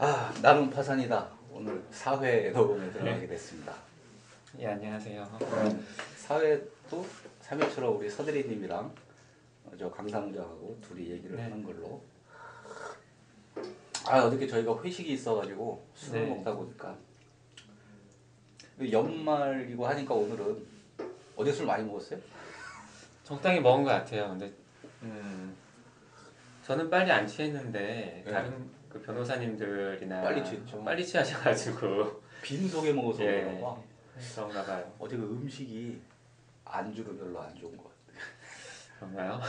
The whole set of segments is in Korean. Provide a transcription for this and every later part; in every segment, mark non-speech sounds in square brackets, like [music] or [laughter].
아, 나는 파산이다. 오늘 사회 녹음에 들어가게 됐습니다. 예 안녕하세요. 사회도 3일처럼 우리 서대리님이랑 저 강사무장하고 둘이 얘기를 네. 하는 걸로. 아 어저께 저희가 회식이 있어가지고 술을 네. 먹다 보니까 연말이고 하니까 오늘은 어제 술 많이 먹었어요? 적당히 먹은 것 같아요. 근데 음 저는 빨리 안 취했는데 네. 다른 그 변호사님들이나 빨리 취했죠. 빨리 취하셔가지고 [laughs] 빈 속에 먹어서 예 그런가 봐. 그런가 봐요. 어제 그 음식이 안주를 별로 안 좋은 것 같아. 그런가요?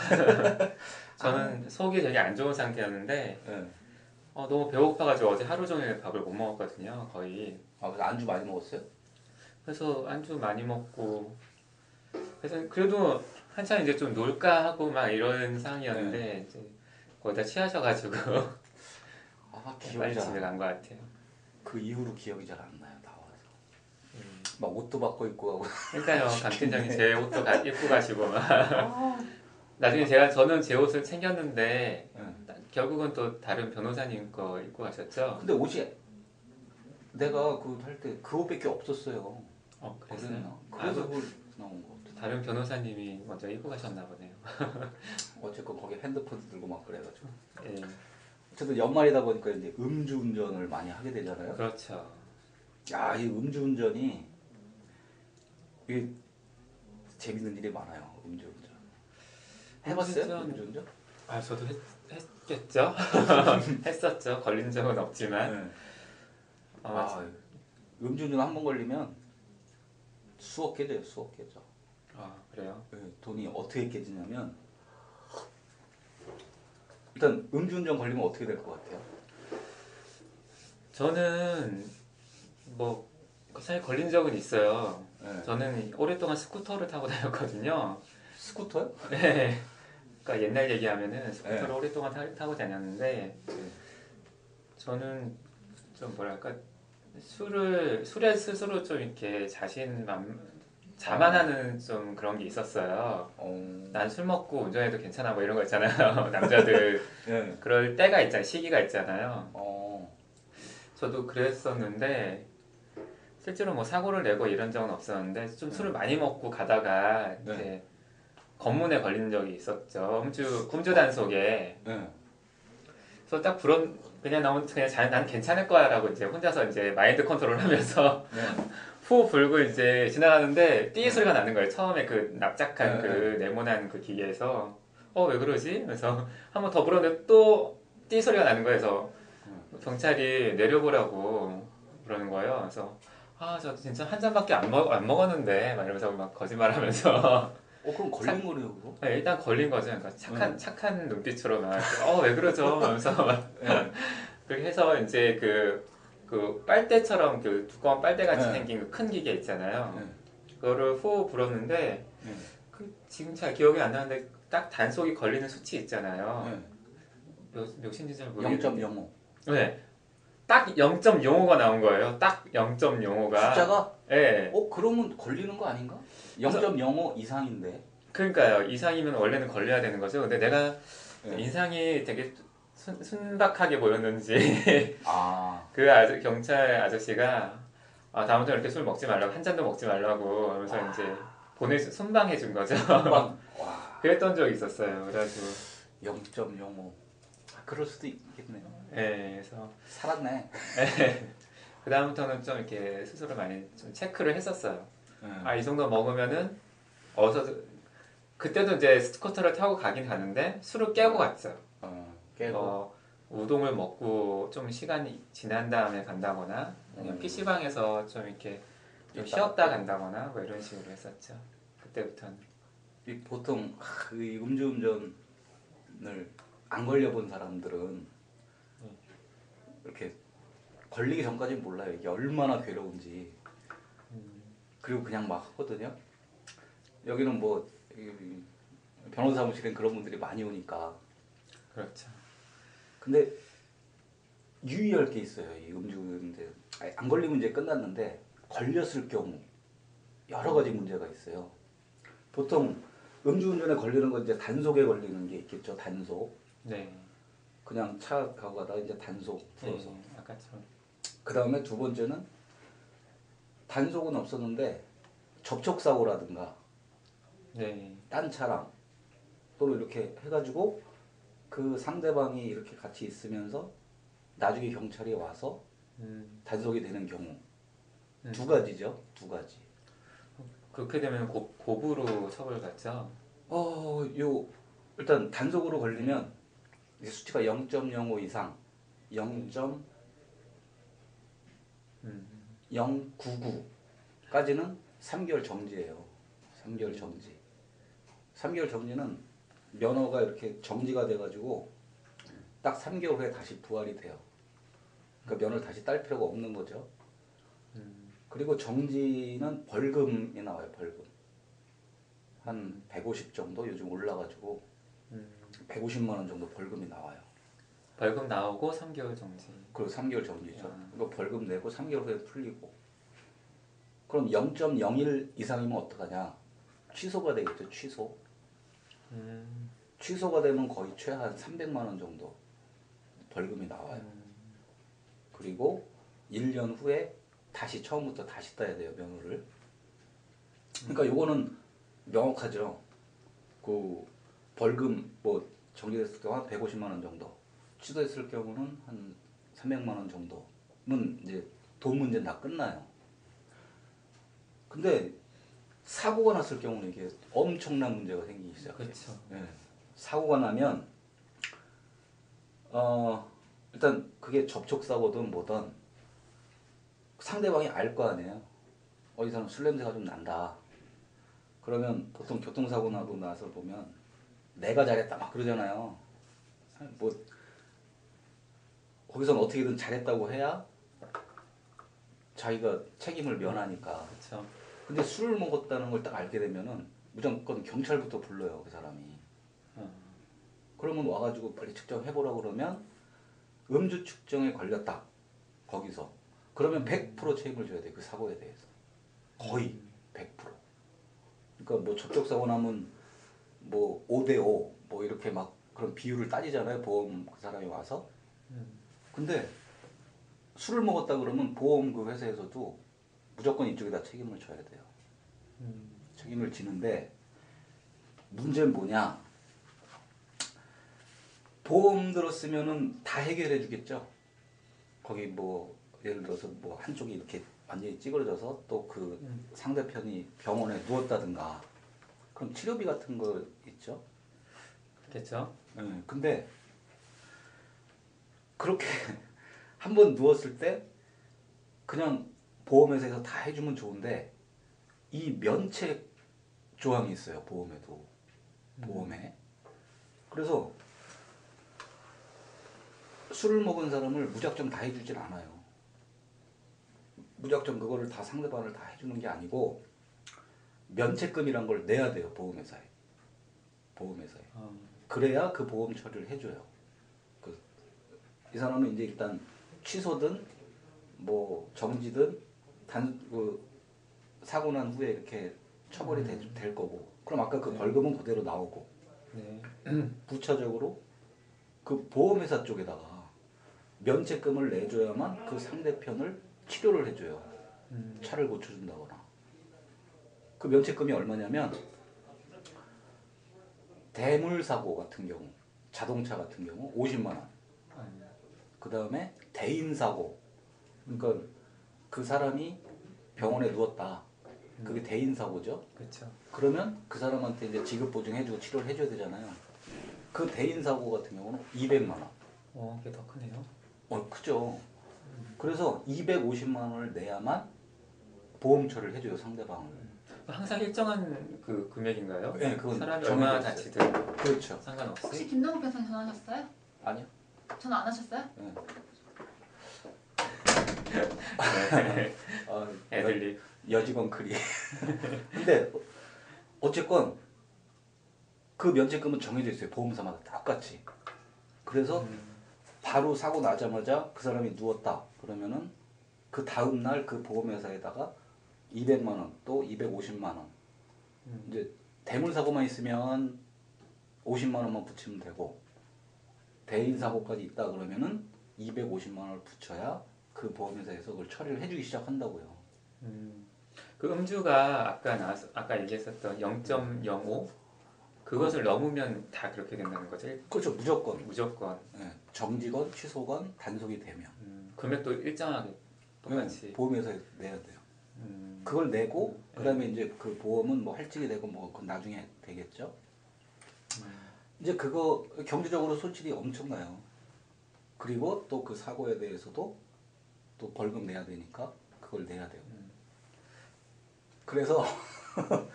[laughs] 저는 속이 되게 안 좋은 상태였는데 예. 어, 너무 배고파가지고 어제 하루 종일 밥을 못 먹었거든요. 거의. 아 그래서 안주 많이 먹었어요? 그래서 안주 많이 먹고 그래서 그래도 한참 이제 좀 놀까 하고 막 이런 상황이었는데 네. 이제 거의 다 취하셔가지고 [laughs] 아 빨리 기억이 잘 집에 안 나. 간것 같아요. 그 이후로 기억이 잘 안 나요. 다 와서. 음. 막 옷도 바꿔 입고 하고. 그러니까요, [laughs] 강 팀장님 제 옷도 가, 입고 가시고 막. [laughs] 나중에 제가 저는 제 옷을 챙겼는데 예. 결국은 또 다른 변호사님 거 입고 가셨죠. 근데 옷이 내가 그 할 때 그 옷밖에 없었어요. 어 그랬어요. 아, 그래서 그걸 나온 거. 다른 변호사님이 먼저 입고 가셨나 보네요. [laughs] 어쨌건 거기 핸드폰 들고 막 그래가지고. 예, 어쨌든 연말이다 보니까 이제 음주운전을 많이 하게 되잖아요. 그렇죠. 야, 이 음주운전이 이게 재밌는 일이 많아요. 음주운전. 해봤어요? 음주운전- 음주운전? 아 저도 했, 했겠죠. [laughs] 했었죠. 걸린 적은 없지만. 네. 어, 아, 음주운전 한 번 걸리면 수억 깨져요. 수억 깨져. 아 그래요. 네, 돈이 어떻게 깨지냐면 일단 음주운전 걸리면 어떻게 될 것 같아요? 저는 뭐 사실 걸린 적은 있어요. 네. 저는 오랫동안 스쿠터를 타고 다녔거든요. 스쿠터요? [laughs] 네. 그러니까 옛날 얘기하면은 스쿠터를 네. 오랫동안 타, 타고 다녔는데 저는 좀 뭐랄까 술을 술에 스스로 좀 이렇게 자신만 자만하는 좀 그런 게 있었어요. 어, 난술 먹고 운전해도 괜찮아 뭐 이런 거 있잖아요. [laughs] 남자들 [laughs] 네. 그럴 때가 있잖아요. 시기가 있잖아요. 어, 저도 그랬었는데 실제로 뭐 사고를 내고 이런 적은 없었는데 좀 술을 많이 먹고 가다가 네. 이제 검문에 걸린 적이 있었죠. 음주 음주 단속에 네. 그래서 딱 불은 그냥 나 혼자 그냥 잘, 난 괜찮을 거야라고 이제 혼자서 이제 마인드 컨트롤하면서 네. 후 불고 이제 지나가는데 띠 소리가 나는 거예요. 처음에 그 납작한 네, 그 네모난 그 기계에서 어 왜 그러지? 그래서 [laughs] 한번 더 불었는데 또 띠 소리가 나는 거예요. 그래서 경찰이 내려보라고 그러는 거예요. 그래서 아 저 진짜 한 잔밖에 안, 먹, 안 먹었는데 막 이러면서 막 거짓말하면서 [laughs] 어, 그럼 걸린 거래요, 그거? 네, 일단 걸린 거죠. 그러니까 착한 음. 착한 눈빛으로 막 어왜 그러죠? 하면서 막 네. [laughs] 그렇게 해서 이제 그, 그 빨대처럼 그 두꺼운 빨대같이 네. 생긴 그 큰 기계 있잖아요. 네. 그거를 후 불었는데 네. 그 지금 잘 기억이 안 나는데 딱 단속이 걸리는 수치 있잖아요. 네. 몇, 몇인지 잘 모르겠는데. 0.05. 네. 딱 0.05가 나온 거예요. 딱 0.05가. 숫자가? 네. 어, 그러면 걸리는 거 아닌가? 0.05 이상인데. 그러니까요. 이상이면 원래는 걸려야 되는 거죠. 근데 내가 네. 인상이 되게 순, 순박하게 보였는지 아, [laughs] 그 아저, 경찰 아저씨가 아 다음부터 이렇게 술 먹지 말라고 한 잔도 먹지 말라고 하면서 아. 이제 보내 순방해 준 거죠. [laughs] 와, 그랬던 적이 있었어요. 그래가지고 0.05. 아, 그럴 수도 있겠네요. 예, 그래서 살았네. [laughs] 그 다음부터는 좀 이렇게 스스로 많이 좀 체크를 했었어요. 네. 아이 정도 먹으면은 어서 그때도 이제 스쿠터를 타고 가긴 가는데 술을 깨고 갔죠. 어, 깨고. 어, 우동을 먹고 좀 시간이 지난 다음에 간다거나 아니면 음. PC방에서 좀 이렇게 좀 쉬었다 간다거나 뭐 이런 식으로 했었죠. 그때부터는. 이 보통 하, 이 음주운전을 안 걸려본 사람들은 이렇게 걸리기 전까지는 몰라요. 이게 얼마나 괴로운지. 그리고 그냥 막 하거든요. 여기는 뭐 이- 변호사 사무실엔 그런 분들이 많이 오니까. 그렇죠. 근데 유의할 게 있어요. 이 음주운전 아니, 안 걸리면 이제 끝났는데 걸렸을 경우 여러 가지 문제가 있어요. 보통 음주운전에 걸리는 건 이제 단속에 걸리는 게 있겠죠. 단속. 네. 그냥 차 가고 가다가 이제 단속 들어서. 네, 아까처럼. 그 다음에 두 번째는 단속은 없었는데 접촉 사고라든가 네. 딴 차랑 또는 이렇게 해가지고 그 상대방이 이렇게 같이 있으면서 나중에 경찰이 와서 음, 단속이 되는 경우 음. 두 가지죠 두 가지 그렇게 되면 고, 고부로 처벌받죠. 어 요 일단 단속으로 걸리면 수치가 0.05 이상 0. 음. 099 까지는 3개월 정지예요. 3개월 정지. 3개월 정지는 면허가 이렇게 정지가 돼가지고 딱 3개월 후에 다시 부활이 돼요. 그러니까 면허를 다시 딸 필요가 없는 거죠. 음. 그리고 정지는 벌금이 나와요. 벌금. 한 150 정도 요즘 올라가지고 음. 150만 원 정도 벌금이 나와요. 벌금 나오고 3개월 정지. 그리고 3개월 정지죠. 아. 이거 벌금 내고 3개월 후에 풀리고. 그럼 0.01 이상이면 어떡하냐? 취소가 되겠죠. 취소. 음. 취소가 되면 거의 최한 300만 원 정도 벌금이 나와요. 음. 그리고 1년 후에 다시 처음부터 다시 따야 돼요. 면허를. 그러니까 요거는 명확하죠. 그 벌금 뭐 정지됐을 경우 한 150만 원 정도. 취소했을 경우는 한 300만 원 정도는 이제 돈 문제는 다 끝나요. 근데 사고가 났을 경우는 이게 엄청난 문제가 생기기 시작해요. 그렇죠. 예. 사고가 나면 어 일단 그게 접촉 사고든 뭐든 상대방이 알 거 아니에요. 어 이 사람 술 냄새가 좀 난다. 그러면 보통 교통사고 나고 나서 보면 내가 잘했다 막 그러잖아요. 뭐 거기서는 어떻게든 잘했다고 해야 자기가 책임을 면하니까. 그렇죠. 근데 술을 먹었다는 걸 딱 알게 되면은 무조건 경찰부터 불러요 그 사람이. 어. 그러면 와가지고 빨리 측정해보라 그러면 음주 측정에 걸렸다 거기서 그러면 100% 책임을 져야 돼 그 사고에 대해서 거의 100% 그러니까 뭐 접촉 사고 나면 뭐 5대5 뭐 이렇게 막 그런 비율을 따지잖아요 보험 그 사람이 와서 음. 근데 술을 먹었다 그러면 보험 그 회사에서도 무조건 이쪽에다 책임을 져야 돼요 음. 책임을 지는데 문제는 뭐냐? 보험 들었으면은 다 해결해 주겠죠. 거기 뭐 예를 들어서 뭐 한쪽이 이렇게 완전히 찌그러져서 또그 음. 상대편이 병원에 누웠다든가 그럼 치료비 같은 거 있죠. 그렇겠죠. 예, 근데 그렇게 [laughs] 한 번 누웠을 때 그냥 보험회사에서 다 해주면 좋은데 이 면책 조항이 있어요 보험에도. 보험에. 그래서 술을 먹은 사람을 무작정 다 해주진 않아요. 무작정 그거를 다 상대방을 다 해주는 게 아니고 면책금이란 걸 내야 돼요 보험회사에. 보험회사에. 어. 그래야 그 보험 처리를 해줘요. 그, 이 사람은 이제 일단 취소든 뭐 정지든 단 그 사고 난 후에 이렇게 처벌이 되- 될 거고. 그럼 아까 그 벌금은 그대로 나오고 네. [clears throat] 부차적으로 그 보험회사 쪽에다가 면책금을 내줘야만 그 상대편을 치료를 해줘요. 음. 차를 고쳐준다거나. 그 면책금이 얼마냐면 대물 사고 같은 경우, 자동차 같은 경우 50만 원. 아, 그 다음에 대인 사고. 그러니까 그 사람이 병원에 누웠다. 그게 대인 사고죠. 그렇죠. 그러면 그 사람한테 이제 지급 보증해주고 치료를 해줘야 되잖아요. 그 대인 사고 같은 경우는 200만 원. 어, 그게 더 크네요. 어, 크죠. 그래서 250만 원을 내야만 보험 처리를 해줘요 상대방을. 항상 일정한 그 금액인가요? 네, 그건 사람이 정해져 얼마나 있어요. 다치든 그렇죠. 혹시 상관없이. 김동욱 변호사님 전화하셨어요? 아니요. 전화 안 하셨어요? 네. 네. 아, 애들리. 여직원 크리. 근데 어쨌건 그 면책금은 정해져 있어요. 보험사마다 똑같이. 그래서 음. 바로 사고 나자마자 그 사람이 누웠다. 그러면은 그 다음 날 그 보험회사에다가 200만 원 또 250만 원. 음. 이제 대물 사고만 있으면 50만 원만 붙이면 되고 대인 사고까지 있다 그러면은 250만 원을 붙여야 그 보험회사에서 그걸 처리를 해주기 시작한다고요. 음. 그 음주가 아까 나 아까 얘기했었던 0.05 그것을 넘으면 다 그렇게 된다는 거죠. 그렇죠, 무조건 무조건 예, 정지건 취소건 단속이 되면 음, 금액도 일정하게 똑같이. 예, 보험회사에 내야 돼요. 음, 그걸 내고 그다음에 이제 그 보험은 뭐 할증이 되고 뭐 그건 나중에 되겠죠. 이제 그거 경제적으로 손실이 엄청나요. 그리고 또 그 사고에 대해서도 또 벌금 내야 되니까 그걸 내야 돼요. 그래서 [laughs]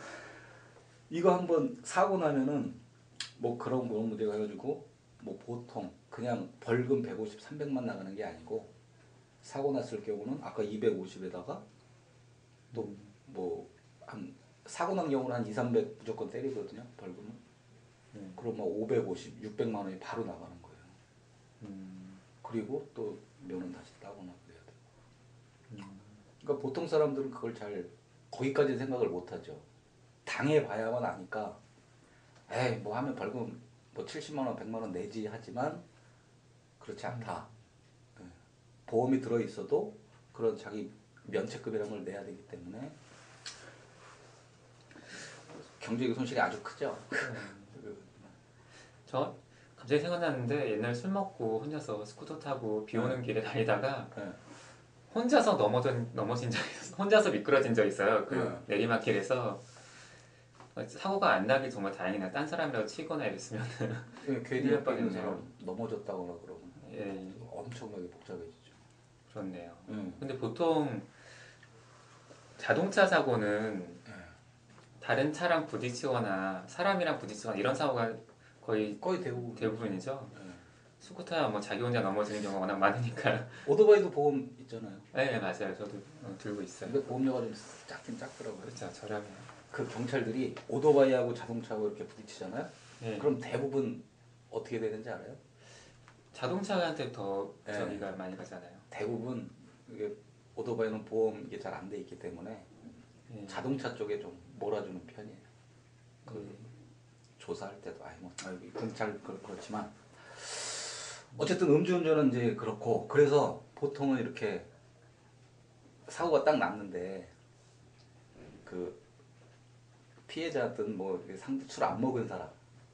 이거 한번 사고 나면은 뭐 그런 그런 문제가 해가지고 뭐 보통 그냥 벌금 150, 300만 나가는 게 아니고 사고 났을 경우는 아까 250에다가 또 뭐 한 사고 난 경우는 한 2, 300 무조건 때리거든요 벌금은. 음. 그럼 뭐 550, 600만 원이 바로 나가는 거예요. 음, 그리고 또 면허 다시 따거나. 그러니까 보통 사람들은 그걸 잘 거기까지 생각을 못 하죠. 당해 봐야만 아니까 에이 뭐 하면 벌금 뭐 70만 원, 100만 원 내지 하지만 그렇지 않다. 예. 보험이 들어 있어도 그런 자기 면책금이라는 걸 내야 되기 때문에 경제적 손실이 아주 크죠. 그, 저 갑자기 생각났는데 옛날 술 먹고 혼자서 스쿠터 타고 비 오는 길에 다니다가 예. 혼자서 넘어진 넘어진 적. 혼자서 미끄러진 적 있어요. 그 네. 내리막길에서 사고가 안 나길 정말 다행이나 딴 사람이라도 치거나 이랬으면 예, 괜히 옆에 사람 넘어졌다거나 그러면 예 엄청나게 복잡해지죠. 그렇네요. 예. 근데 보통 자동차 사고는 예. 다른 차랑 부딪히거나 사람이랑 부딪히거나 이런 사고가 거의 거의 대부분. 대부분이죠. 예. 스쿠터야 뭐 자기 혼자 넘어지는 경우가 워낙 많으니까. [laughs] 오토바이도 보험 있잖아요. 네 맞아요. 저도 어, 들고 있어요. 근데 보험료가 좀 작긴 작더라고요. 그렇죠 저렴해요. 그 경찰들이 오토바이하고 자동차하고 이렇게 부딪히잖아요. 예. 그럼 대부분 어떻게 되는지 알아요? 자동차한테 더 네. 저기가 많이 가잖아요. 대부분 이게 오토바이는 보험 이게 잘 안 돼 있기 때문에 예. 자동차 쪽에 좀 몰아주는 편이에요. 그 예. 조사할 때도 아니 뭐 그- 그렇지만 어쨌든 음주운전은 이제 그렇고 그래서 보통은 이렇게 사고가 딱 났는데 그 피해자든 뭐 상대 술 안 먹은 사람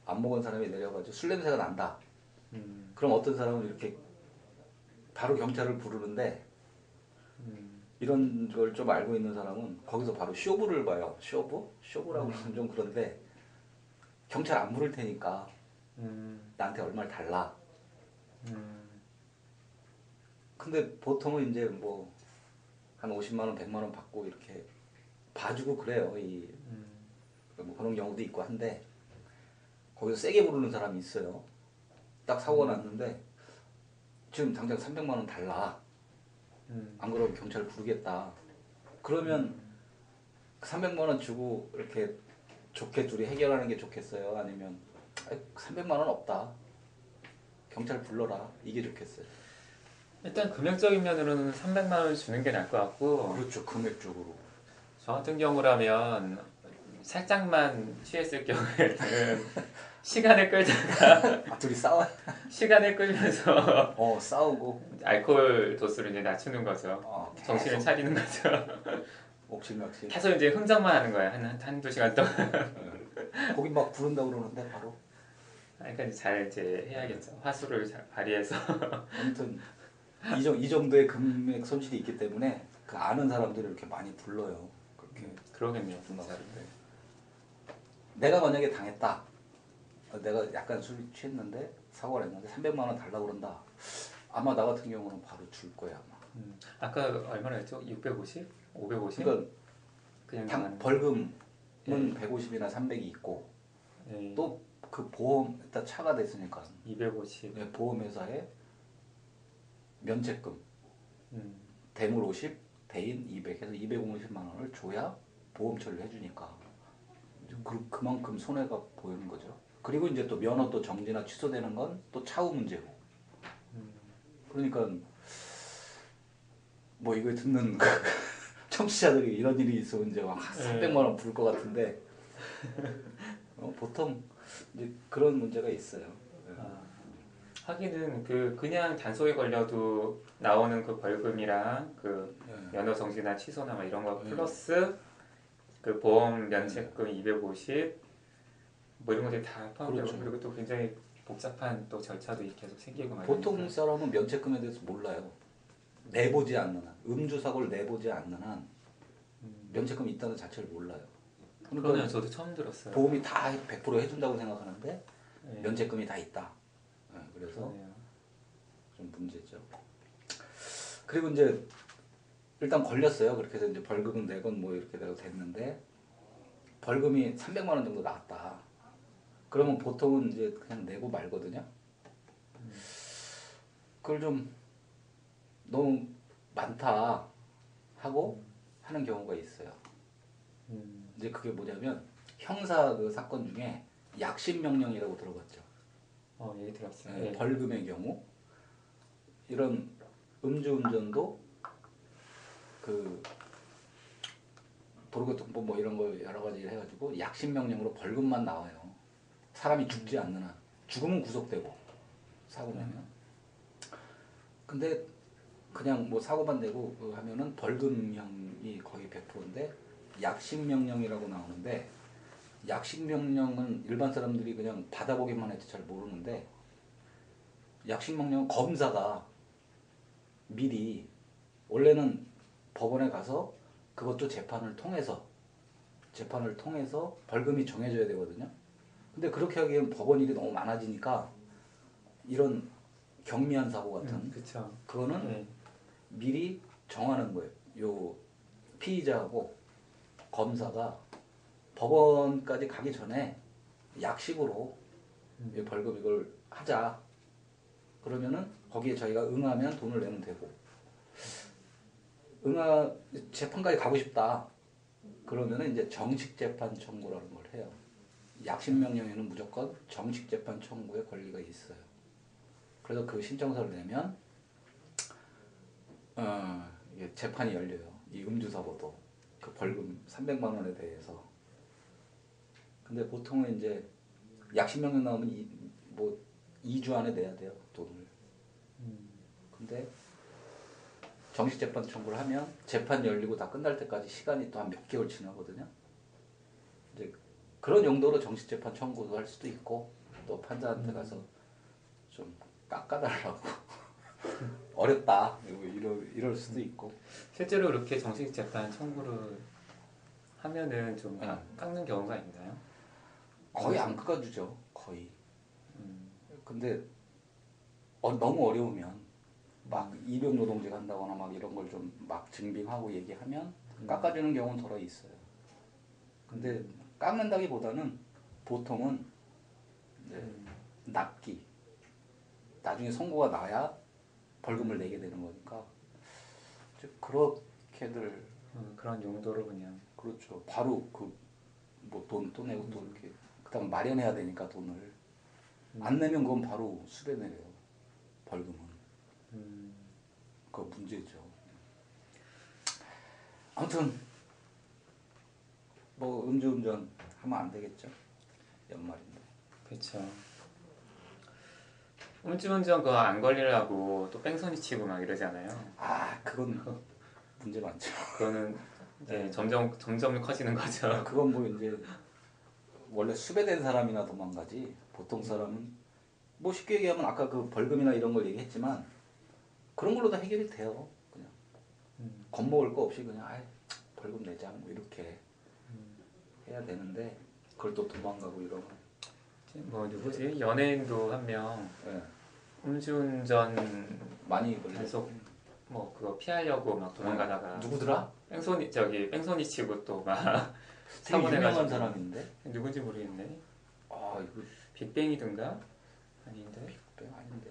안 먹은 사람이 내려가지고 술 냄새가 난다. 음, 그럼 어떤 사람은 이렇게 바로 경찰을 부르는데 음, 이런 걸 좀 알고 있는 사람은 거기서 바로 쇼부를 봐요. 쇼부? 쇼부라고 하면 좀 그런데 경찰 안 부를 테니까 음, 나한테 얼마를 달라. 음, 근데 보통은 이제 뭐 한 50만 원, 100만 원 받고 이렇게 봐주고 그래요. 이 음, 뭐 그런 경우도 있고 한데 거기서 세게 부르는 사람이 있어요. 딱 사고 가 났는데 지금 당장 300만 원 달라. 음. 안 그러면 경찰 부르겠다. 그러면 300만 원 주고 이렇게 좋게 둘이 해결하는 게 좋겠어요? 아니면 300만 원 없다. 경찰 불러라. 이게 좋겠어요. 일단 금액적인 면으로는 300만 원 주는 게 나을 것 같고 그렇죠. 금액적으로. 저 같은 경우라면 살짝만 취했을 경우에는 [laughs] 시간을 끌다가 아, 둘이 싸워. 시간을 끌면서 어, 싸우고. 알코올 도수를 이제 낮추는 거죠. 어, 정신을 계속 차리는 거죠. 옥신각신. 계속 이제 흥정만 하는 거야. 한, 한두 시간 동안. 거기 막 부른다 그러는데 바로. 그러니까 잘 이제 해야겠죠. 화수를 잘 발휘해서. 아무튼 이, 정, 이 정도의 금액 손실이 있기 때문에 그 아는 사람들이 이렇게 많이 불러요. 그렇게. 그러겠네요. 진짜. 네. 내가 만약에 당했다. 어, 내가 약간 술 취했는데 사고가 났는데 300만 원 달라고 그런다. 아마 나 같은 경우는 바로 줄 거야 아마. 음. 아까 얼마나 했죠? 650? 550? 그러니까 그냥 벌금은 150이나 300이 있고 예, 또 그 보험 일단 차가 됐으니까 250. 네, 보험회사에 면책금 음. 대물 50, 대인 200 해서 250만 원을 줘야 보험 처리를 해주니까 그, 그만큼 손해가 보이는 거죠. 그리고 이제 또 면허 또 정지나 취소되는 건 또 차후 문제고. 그러니까 뭐 이거 듣는 [laughs] 청취자들이 이런 일이 있으면 이제 막 300만 원 부를 것 같은데 [laughs] 어, 보통 그런 문제가 있어요. 예. 아, 하기는 그 그냥 단속에 걸려도 나오는 그 벌금이랑 그 예. 면허 정지나 취소나 막 이런 거 네. 플러스 그 보험 면책금 250 뭐 이런 것들이 다 포함되고 그렇죠. 그리고 또 굉장히 복잡한 또 절차도 계속 생기고 막 보통. 사람은 면책금에 대해서 몰라요. 내보지 않는 한 음주 사고를 내보지 않는 한 음. 면책금 이 있다는 자체를 몰라요. 그러니까 저도 처음 들었어요. 보험이 다 100% 해준다고 생각하는데 네. 면책금이 다 있다. 예, 그래서 그러네요. 좀 문제죠. 그리고 이제 일단 걸렸어요. 그렇게 해서 이제 벌금은 내건 뭐 이렇게 내가 됐는데 벌금이 300만 원 정도 나왔다. 그러면 보통은 이제 그냥 내고 말거든요. 그걸 좀 너무 많다 하고 하는 경우가 있어요. 음. 이제 그게 뭐냐면 형사 그 사건 중에 약식 명령이라고 들어봤죠. 어 얘기 들었어요. 예, 예. 벌금의 경우 이런 음주운전도 그 도로교통법 뭐 이런 거 여러 가지 해가지고 약식 명령으로 벌금만 나와요. 사람이 죽지 않는 한 죽으면 구속되고 사고 내면. 근데 그냥 뭐 사고만 내고 그 하면은 벌금형이 거의 100%인데 약식 명령이라고 나오는데 약식 명령은 일반 사람들이 그냥 받아보기만 해도 잘 모르는데 약식 명령 검사가 미리 원래는 법원에 가서 그것도 재판을 통해서 재판을 통해서 벌금이 정해져야 되거든요. 근데 그렇게 하기엔 법원 일이 너무 많아지니까 이런 경미한 사고 같은 음. 그거는 예. 미리 정하는 거예요. 요 피의자하고 검사가 법원까지 가기 전에 약식으로 음. 이 벌금 이걸 하자. 그러면은 거기에 저희가 응하면 돈을 내면 되고 응하 재판까지 가고 싶다. 그러면은 이제 정식 재판 청구라는 걸 해요. 약식 명령에는 무조건 정식 재판 청구의 권리가 있어요. 그래서 그 신청서를 내면 어, 재판이 열려요. 이 음주사고도 그 벌금 300만 원에 대해서. 근데 보통은 이제 약식 명령 나오면 이, 뭐 2주 안에 내야 돼요 돈을. 음. 근데 정식 재판 청구를 하면 재판 열리고 다 끝날 때까지 시간이 또 한 몇 개월 지나거든요. 이제 그런 용도로 정식 재판 청구도 할 수도 있고 또 판사한테 가서 좀 깎아달라고 어렵다 이러 이럴, 이럴 수도 있고 실제로 그렇게 정식 재판 청구를 하면은 좀 네. 깎- 깎는 경우가 있나요? 거의 안 깎아주죠 거의. 음. 근데 어, 너무 어려우면 막 이병 노동제가 한다거나 막 이런 걸 좀 막 증빙하고 얘기하면 깎아주는 경우는 덜어 있어요. 근데 깎는다기보다는 보통은 이제 음. 납기 나중에 선고가 나야 벌금을 내게 되는 거니까 그렇게들 어, 그런 용도로 그냥 그렇죠. 바로 그 뭐 돈 또 내고 또 이렇게 그다음 마련해야 되니까 돈을 안 내면 그건 바로 수배 내려요. 벌금은. 음. 그 문제죠. 아무튼 뭐 음주운전 하면 안 되겠죠. 연말인데. 그렇죠. 음주운전 그거 안 걸리려고 또 뺑소니 치고 막 이러잖아요. 아 그건 문제 많죠. 그거는 이제 네. 점점 점점 커지는 거죠. 그건 뭐 이제 원래 수배된 사람이나 도망가지 보통 사람은 뭐 쉽게 얘기하면 아까 그 벌금이나 이런 걸 얘기했지만 그런 걸로 다 해결이 돼요. 그냥 음. 겁먹을 거 없이 그냥 아이 벌금 내자 뭐 이렇게 해야 되는데 그걸 또 도망가고 이러면 뭐 누구지? 연예인도 한명 예, 음주운전 많이 걸려. 단속 뭐 그거 피하려고 막 도망가다가 누구더라? 뺑소니 저기 뺑소니 치고 또막 되게 사고 유명한 내가지고 사람인데. 누군지 모르겠네. 아 이거 빅뱅이든가 아닌데 빅뱅 아닌데.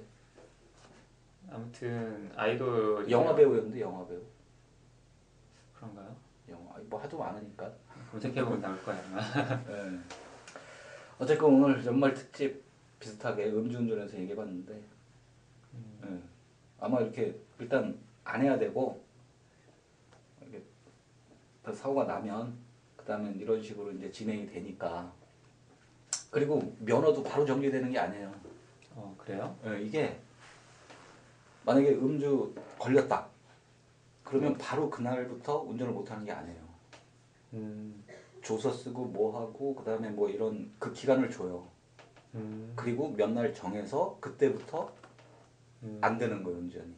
아무튼 아이돌 영화 배우였는데 영화 배우. 그런가요? 영화 뭐 하도 많으니까. 검색해보면 나올 거야 아마. 예. 어쨌건 오늘 연말 특집 비슷하게 음주운전에서 얘기해봤는데 예. 아마 이렇게 일단 안 해야 되고 이렇게 더 사고가 나면 그 다음에 이런 식으로 이제 진행이 되니까 그리고 면허도 바로 정지되는 게 아니에요. 어 그래요? 예, 이게 만약에 음주 걸렸다. 그러면 바로 그날부터 운전을 못하는 게 아니에요. 음, 조서 쓰고 뭐 하고 그 다음에 뭐 이런 그 기간을 줘요. 음, 그리고 몇 날 정해서 그때부터 음, 안 되는 거예요 운전이.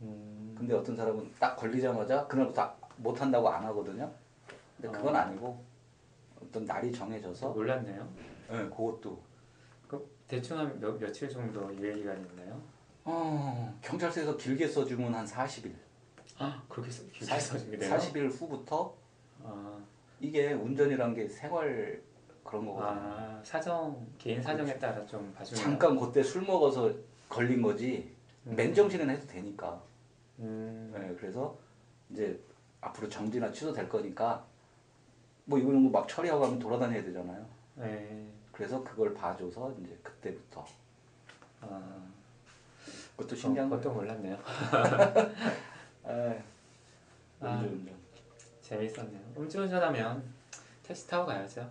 음, 근데 어떤 사람은 딱 걸리자마자 그날부터 못 한다고 안 하거든요. 근데 그건 어. 아니고 어떤 날이 정해져서 몰랐네요. 예, 그것도 그 대충 한 몇, 며칠 정도 유예 기간이 있나요? 어, 경찰서에서 길게 써주면 한 40일. 아 그렇게 써- 길게 써주게 돼요? 40일 후부터 아, 이게 운전이란 게 생활 그런 거거든요. 아 사정 개인 사정에 따라 좀 봐주는. 잠깐 그때 술 먹어서 걸린 거지 음. 맨정신은 해도 되니까. 음, 네, 그래서 이제 앞으로 정지나 취소될 거니까 뭐 이런 거 막 처리하고 하면 돌아다녀야 되잖아요. 네. 그래서 그걸 봐줘서 이제 그때부터 아, 그것도 신기한 어, 그것도 거예요. 몰랐네요. [laughs] [laughs] 에, 아. 음주운전. 재밌었네요. 음주운전하면 택시 타고 가야죠.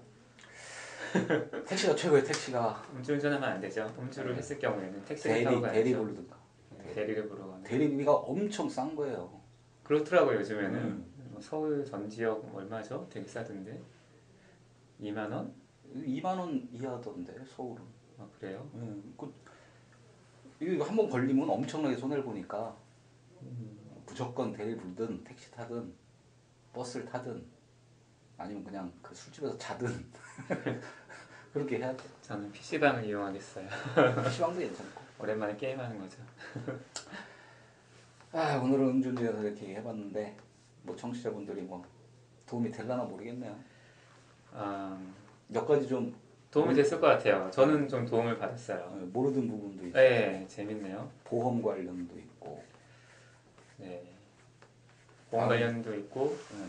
[laughs] 택시가 최고예요. 택시가 음주운전하면 안 되죠. 음주를 했을 경우에는 택시를 대리 타고 가야죠. 대리 부르든가. 네, 대리를 부르거나 대리비가 엄청 싼 거예요. 그렇더라고요 요즘에는 음. 뭐 서울 전 지역 얼마죠? 되게 싸던데 2만 원? 2만 원 이하던데 서울은. 아 그래요? 음, 그, 이거 한 번 걸리면 엄청나게 손해를 보니까 음. 무조건 대리 부르든 택시 타든 버스를 타든 아니면 그냥 그 술집에서 자든 [laughs] 그렇게 해야 돼. 저는 PC방을 이용하겠어요. [laughs] 시방도 괜찮고. 오랜만에 게임하는 거죠. 아 오늘은 음주운전에서 이렇게 해봤는데 뭐 청취자분들이 뭐 도움이 될라나 모르겠네요. 아, 몇 가지 좀 도움이 됐을 것 같아요. 저는 좀 도움을 받았어요. 어, 모르던 부분도 있고 네, 재밌네요. 보험 관련도 있고 네. 보험 관련도 있고 네.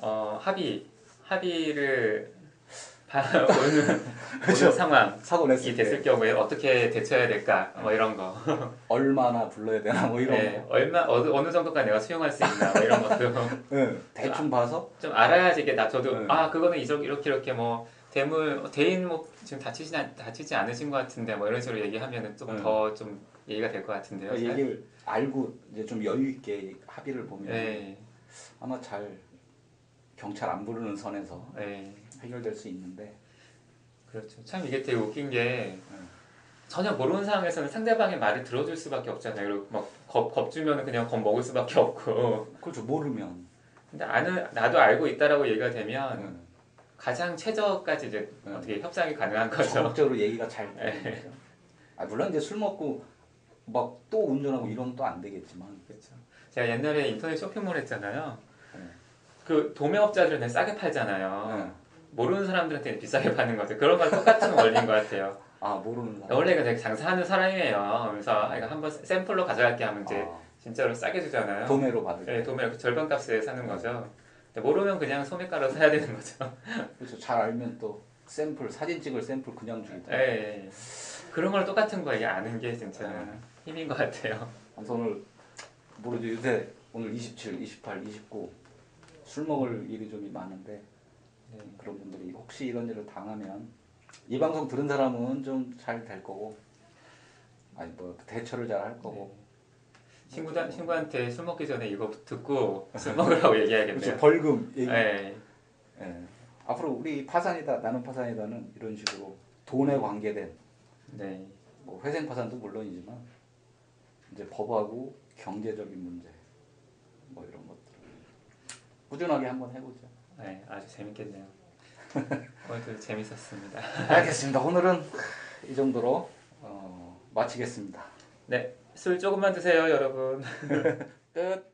어, 합의 합의를 [laughs] 바- 오는 [laughs] 그렇죠. 오는 상황 사고 냈을 됐을 경우에 어떻게 대처해야 될까 뭐 이런 거 [laughs] 얼마나 불러야 되나 뭐 이런 네, 거 얼마 어느, 어느 정도까지 내가 수용할 수 있나 뭐 이런 것도 네, 대충 봐서 좀 알아야지 이게 나 저도 네. 아 그거는 이렇게 이렇게 이렇게 뭐 대물 어, 대인 뭐 지금 다치지 않- 다치지 않으신 것 같은데 뭐 이런 식으로 얘기하면은 좀 네. 더좀 얘기가 될 것 같은데요. 그 잘? 얘기를 알고 이제 좀 여유 있게 합의를 보면 네, 아마 잘 경찰 안 부르는 선에서 네, 해결될 수 있는데 그렇죠. 참 이게 되게 웃긴 게 네. 전혀 모르는 상황에서는 상대방의 말을 들어줄 수밖에 없잖아요. 그리고 막겁 겁주면 그냥 겁 먹을 수밖에 없고. 그렇죠 모르면 근데 아는 나도 알고 있다라고 얘기가 되면 네. 가장 최저까지 이제 네. 어떻게 협상이 가능한 거죠. 적극적으로 얘기가 잘 네. 되는 거죠. 아, 물론 이제 술 먹고 막 또 운전하고 이러면 또 안 되겠지만 그렇죠. 제가 옛날에 인터넷 쇼핑몰 했잖아요. 네. 그 도매업자들은 되게 싸게 팔잖아요. 네. 모르는 사람들한테 비싸게 파는 거죠. 그런 거 똑같은 [laughs] 원리인 것 같아요. 아 모르는 사람 원래 되게 장사하는 사람이에요. 그래서 아, 이거 한번 샘플로 가져갈게 하면 이제 아, 진짜로 싸게 주잖아요. 도매로 받을 네, 도매 그 절반 값에 사는 거죠. 모르면 그냥 소매가로 사야 되는 거죠. [laughs] 그렇죠 잘 알면 또 샘플 사진 찍을 샘플 그냥 주기도 하고. 네. 그런 거랑 똑같은 거예요. 아는 게 진짜 네. 힘인 것 같아요. 아무튼 오늘 모르죠 요새 오늘 27, 28, 29 술 먹을 일이 좀 많은데 네. 그런 분들이 혹시 이런 일을 당하면 이 방송 들은 사람은 좀 잘 될 거고 아니 뭐 대처를 잘 할 거고 친구들 친구한테 술 먹기 전에 이거 듣고 술 먹으라고 얘기해야겠네요. 그렇죠 벌금 얘기 네. 예. 앞으로 우리 파산이다 나는 파산이다는 이런 식으로 돈에 관계된 네. 뭐 회생 파산도 물론이지만 이제 법하고 경제적인 문제 뭐 이런 것들 꾸준하게 한번 해보죠. 네, 아주 재밌겠네요. [laughs] 오늘도 재밌었습니다. 알겠습니다. 오늘은 이 정도로 어, 마치겠습니다. 네, 술 조금만 드세요, 여러분. [laughs] 끝.